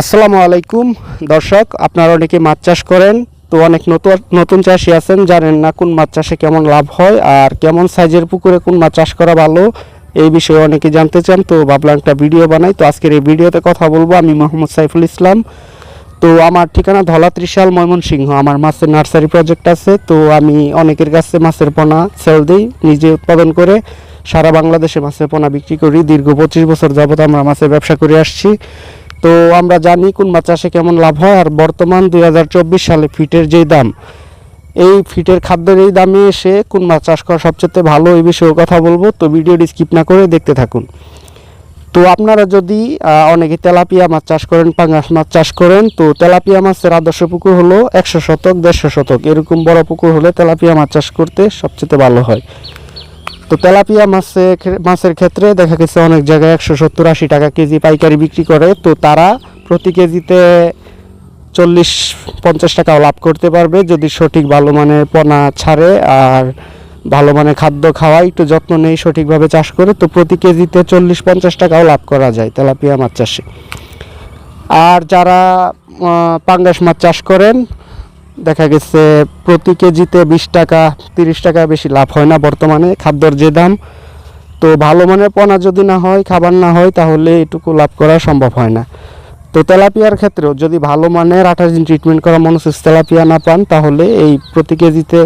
আসসালামু আলাইকুম, দর্শক, আপনারা অনেকে মাছ চাষ করেন, তো অনেক নতুন নতুন চাষি আছেন, জানেন না কোন মাছ চাষে কেমন লাভ হয় আর কেমন সাইজের পুকুরে কোন মাছ চাষ করা ভালো, এই বিষয়ে অনেকে জানতে চান, তো ভাবলাম একটা ভিডিও বানাই। তো আজকের এই ভিডিওতে কথা বলব আমি মোহাম্মদ সাইফুল ইসলাম। তো আমার ঠিকানা ধলা ত্রিশাল ময়মনসিংহ, আমার মাছের নার্সারি প্রজেক্ট আছে, তো আমি অনেকের কাছে মাছের পোনা সেল দিই, নিজে উৎপাদন করে সারা বাংলাদেশে মাছের পোনা বিক্রি করি। দীর্ঘ পঁচিশ বছর যাবত আমরা মাছের ব্যবসা করে আসছি। তো আমরা জানি কোন মাছ চাষে কেমন লাভ হয়, আর বর্তমান দুই হাজার চব্বিশ সালে ফিটের যেই দাম, এই ফিটের খাদ্যের এই দামে এসে কোন মাছ চাষ করা সবচেয়ে ভালো এই বিষয়ে কথা বলব, তো ভিডিওটি স্কিপ না করে দেখতে থাকুন। তো আপনারা যদি অনেকে তেলাপিয়া মাছ চাষ করেন, পাঙ্গাস মাছ চাষ করেন, তো তেলাপিয়া মাছের আদর্শ পুকুর হলো একশো শতক, দেড়শো শতক। এরকম বড় পুকুর হলে তেলাপিয়া মাছ চাষ করতে সবচেয়ে ভালো হয়। তো তেলাপিয়া মাছে মাছের ক্ষেত্রে দেখা গেছে অনেক জায়গায় একশো সত্তর আশি টাকা কেজি পাইকারি বিক্রি করে। তো তারা প্রতি কেজিতে চল্লিশ, পঞ্চাশ টাকাও লাভ করতে পারবে যদি সঠিক ভালো মানের পোনা ছাড়ে আর ভালো মানের খাদ্য খাওয়াই একটু যত্ন নেই সঠিকভাবে চাষ করে, তো প্রতি কেজিতে চল্লিশ, পঞ্চাশ টাকাও লাভ করা যায় তেলাপিয়া মাছ চাষে। আর যারা পাঙ্গাস মাছ চাষ করেন দেখা গেছে প্রতি কেজিতে বিশ টাকা, তিরিশ টাকা বেশি লাভ হয় না বর্তমানে খাদ্যর যে দাম। তো ভালো মানের পোনা যদি না হয়, খাবার না হয়, তাহলে এটুকু লাভ করা সম্ভব হয় না। তো তেলাপিয়ার ক্ষেত্রেও যদি ভালো মানের আঠাশ দিন ট্রিটমেন্ট করা মনোসিস তেলাপিয়া না পান, তাহলে এই প্রতি কেজিতে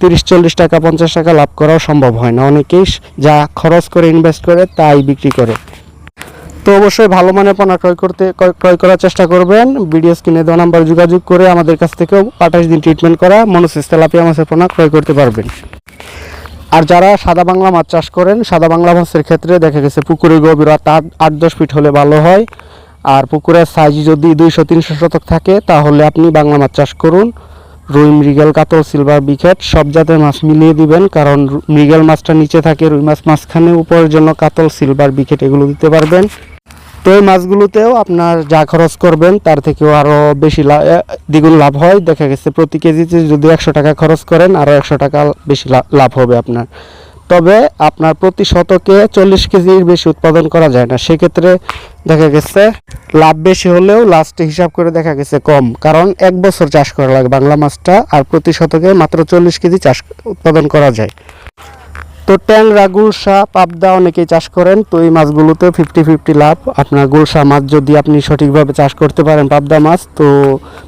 তিরিশ, চল্লিশ টাকা, পঞ্চাশ টাকা লাভ করাও সম্ভব হয় না। অনেকেই যা খরচ করে ইনভেস্ট করে, তাই বিক্রি করে। তো অবশ্যই ভালো মানের পোনা ক্রয় করতে, ক্রয় করার চেষ্টা করবেন। ভিডিও স্ক্রিনে দেওয়া নাম্বার যোগাযোগ করে আমাদের কাছ থেকেও আঠাশ দিন ট্রিটমেন্ট করা মনোসিস তেলাপিয়া মাছের পোনা ক্রয় করতে পারবেন। আর যারা সাদা বাংলা মাছ চাষ করেন, সাদা বাংলা মাছের ক্ষেত্রে দেখা গেছে পুকুরের গভীরতা আট দশ ফিট হলে ভালো হয়। আর পুকুরের সাইজ যদি দুইশো, তিনশো শতক থাকে, তাহলে আপনি বাংলা মাছ চাষ করুন। রুই, মৃগেল, কাতল, সিলভার বিকেট সব জাতের মাছ মিলিয়ে দিবেন, কারণ মৃগেল মাছটা নিচে থাকে, রুই মাছ মাঝখানে উপরের জন্য কাতল, সিলভার বিকেট এগুলো দিতে পারবেন। তো এই মাছগুলোতেও আপনার যা খরচ করবেন, তার থেকেও আরও বেশি দ্বিগুণ লাভ হয়। দেখা গেছে প্রতি কেজিতে যদি একশো টাকা খরচ করেন আরও একশো টাকা বেশি লাভ হবে আপনার। তবে আপনার প্রতি শতকে চল্লিশ কেজির বেশি উৎপাদন করা যায় না। সেক্ষেত্রে দেখা গেছে লাভ বেশি হলেও লাস্টে হিসাব করে দেখা গেছে কম। কারণ এক বছর চাষ করা লাগে বাংলা মাছটা, আর প্রতি শতকে মাত্র চল্লিশ কেজি চাষ উৎপাদন করা যায়। তো ট্যাংরা, গুলশা, পাবদা অনেকেই চাষ করেন, তো এই মাছগুলোতে ফিফটি ফিফটি লাভ। আপনার গুলশা মাছ যদি আপনি সঠিকভাবে চাষ করতে পারেন পাবদা মাছ, তো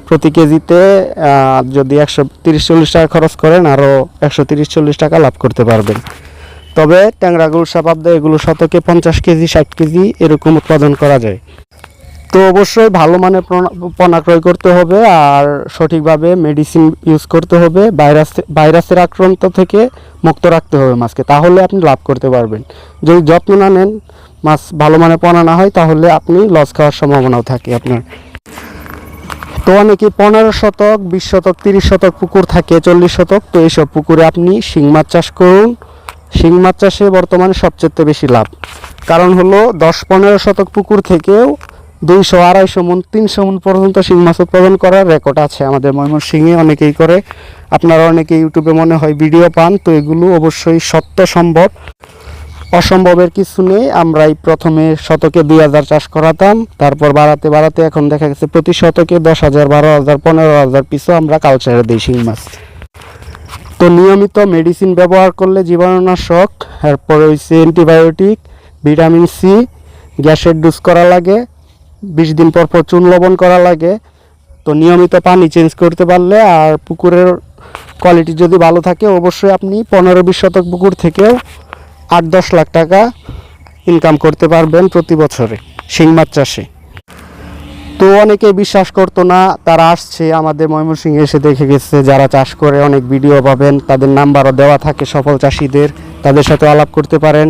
প্রতি কেজিতে যদি একশো তিরিশ চল্লিশ টাকা খরচ করেন আরও একশো তিরিশ চল্লিশ টাকা লাভ করতে পারবেন। তবে ট্যাংরা, গুলশা, পাবদা, এগুলো শতকে পঞ্চাশ কেজি, ষাট কেজি এরকম উৎপাদন করা যায়। তো অবশ্যই ভালো মানের পোনা ক্রয় করতে হবে আর সঠিকভাবে মেডিসিন ইউজ করতে হবে। ভাইরাস, ভাইরাসের আক্রান্ত থেকে মুক্ত রাখতে হবে মাছকে তাহলে আপনি লাভ করতে পারবেন। যদি যত্ন না নেন মাছ ভালো মানের পোনা না হয়, তাহলে আপনি লস খাওয়ার সম্ভাবনাও থাকে আপনার। তো অনেকে পনেরো শতক, বিশ শতক, তিরিশ শতক পুকুর থাকে, চল্লিশ শতক। তো এইসব পুকুরে আপনি শিং মাছ চাষ করুন। শিং মাছ চাষে বর্তমানে সবচেয়ে বেশি লাভ। কারণ হলো দশ পনেরো শতক পুকুর থেকেও দুইশো, আড়াইশো মন, তিনশো মন পর্যন্ত শিং মাছ উৎপাদন করার রেকর্ড আছে আমাদের ময়মনসিংহে। অনেকেই করে। আপনারা অনেকে ইউটিউবে মনে হয় ভিডিও পান, তো এগুলো অবশ্যই সত্য সম্ভব। অসম্ভবের কিছু নেই আমরা এই প্রথমে শতকে দুই হাজার চাষ করাতাম, তারপর বাড়াতে বাড়াতে এখন দেখা গেছে প্রতি শতকে দশ হাজার, বারো হাজার, পনেরো হাজার পিছু আমরা কালচারে দিই শিং মাছ। তো নিয়মিত মেডিসিন ব্যবহার করলে জীবাণুনাশক, এরপরে হচ্ছে অ্যান্টিবায়োটিক ভিটামিন সি গ্যাসের ডোজ করা লাগে। বিশ দিন পর পর চুন লবণ করা লাগে। তো নিয়মিত পানি চেঞ্জ করতে পারলে আর পুকুরের কোয়ালিটি যদি ভালো থাকে, অবশ্যই আপনি পনেরো বিশ শতক পুকুর থেকেও আট দশ লাখ টাকা ইনকাম করতে পারবেন প্রতি বছরে শিং মাছ চাষে। তো অনেকে বিশ্বাস করতো না, তারা আসছে, আমাদের ময়মনসিংহে এসে দেখে গেছে, যারা চাষ করে অনেক ভিডিও পাবেন, তাদের নাম্বারও দেওয়া থাকে সফল চাষিদের, তাদের সাথে আলাপ করতে পারেন।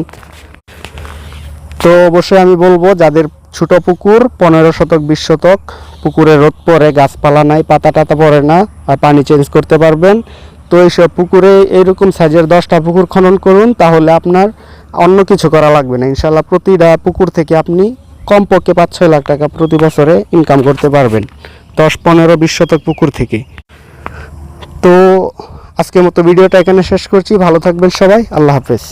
তো অবশ্যই আমি বলব, যাদের ছোট পুকুর, পনেরো শতক, বিশ শতক। পুকুরে রোদ পড়ে, গাছপালা নাই, পাতা টাতা পড়ে না, আর পানি চেঞ্জ করতে পারবেন। তো এইসব পুকুরে এইরকম সাইজের দশটা পুকুর খনন করুন, তাহলে আপনার অন্য কিছু করা লাগবে না। ইনশাল্লাহ প্রতিটা পুকুর থেকে আপনি কমপক্ষে পাঁচ ছয় লাখ টাকা প্রতি বছরে ইনকাম করতে পারবেন, দশ, পনেরো, বিশ শতক পুকুর থেকে। তো আজকের মতো ভিডিওটা এখানে শেষ করছি। ভালো থাকবেন সবাই। আল্লাহ হাফেজ।